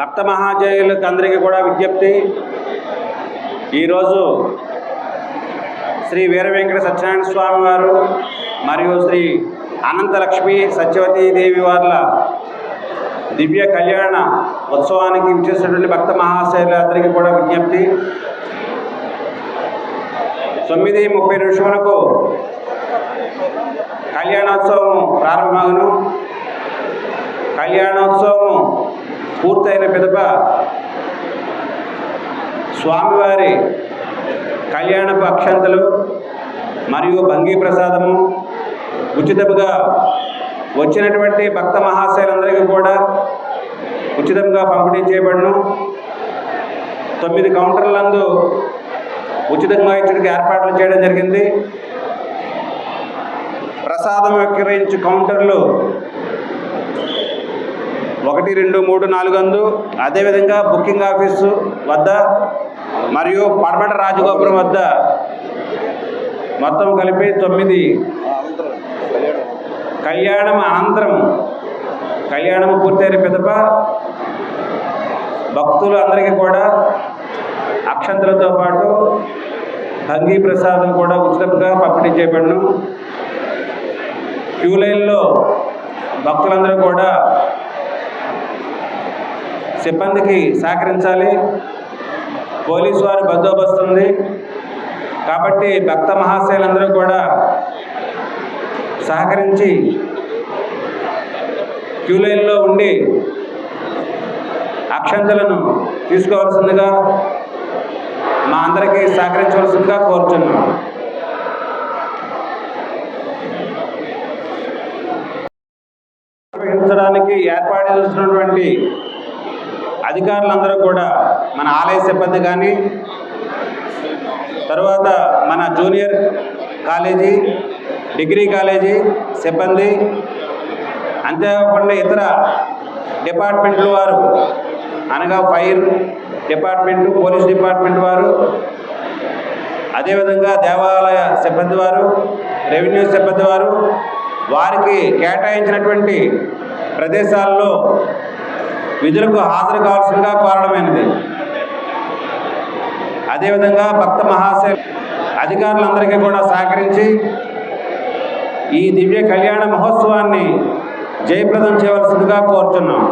భక్త మహాజయులకు అందరికీ కూడా విజ్ఞప్తి. ఈరోజు శ్రీ వీర వెంకట సత్యనారాయణ స్వామి వారు మరియు శ్రీ అనంతలక్ష్మి సత్యవతీదేవి వార్ల దివ్య కళ్యాణ ఉత్సవానికి విచ్చేసినటువంటి భక్త మహాశైలందరికీ కూడా విజ్ఞప్తి. తొమ్మిది ముప్పై నిమిషములకు కళ్యాణోత్సవం ప్రారంభమగును. కళ్యాణోత్సవం పూర్తయిన పిదప స్వామివారి కళ్యాణపు అక్షంతలు మరియు భంగీ ప్రసాదము ఉచితముగా వచ్చినటువంటి భక్త మహాశయులందరికీ కూడా ఉచితంగా పంపిణీ చేయబడను. తొమ్మిది కౌంటర్లందు ఉచితంగా ఇచ్చడానికి ఏర్పాట్లు చేయడం జరిగింది. ప్రసాదం విక్రయించు కౌంటర్లు ఒకటి రెండు మూడు నాలుగు అందు అదేవిధంగా బుకింగ్ ఆఫీసు వద్ద మరియు పడమట రాజగోపురం వద్ద మొత్తం కలిపి తొమ్మిది. కళ్యాణం అనంతరం. కళ్యాణం పూర్తయిన పిదప భక్తులు అందరికీ కూడా అక్షంతలతో పాటు భంగీ ప్రసాదం కూడా ఉచితంగా పంపిణీ చేయబడును. క్యూ లైన్లో భక్తులందరూ కూడా సిబ్బందికి సహకరించాలి. పోలీసు వారి బందోబస్తు ఉంది. కాబట్టి భక్త మహాశయులందరూ కూడా సహకరించి క్యూ లైన్లో ఉండి అక్షంతలను తీసుకోవాల్సిందిగా మా అందరికీ సహకరించవలసిందిగా కోరుతున్నాం నిర్వహించడానికి ఏర్పాటు చేస్తున్నటువంటి అధికారులందరూ కూడా మన ఆలయ సిబ్బంది కానీ తర్వాత మన జూనియర్ కాలేజీ డిగ్రీ కాలేజీ సిబ్బంది అంతేకాకుండా ఇతర డిపార్ట్మెంట్ల వారు అనగా ఫైర్ డిపార్ట్మెంట్ పోలీస్ డిపార్ట్మెంట్ వారు అదేవిధంగా దేవాలయ సిబ్బంది వారు రెవెన్యూ సిబ్బంది వారు వారికి కేటాయించినటువంటి ప్రదేశాల్లో విధులకు హాజరు కావాల్సిందిగా కోరడమైనది. అదేవిధంగా భక్త మహాశయ అధికారులందరికీ కూడా సహకరించి ఈ దివ్య కళ్యాణ మహోత్సవాన్ని జయప్రదం చేయవలసిందిగా కోరుచున్నాం.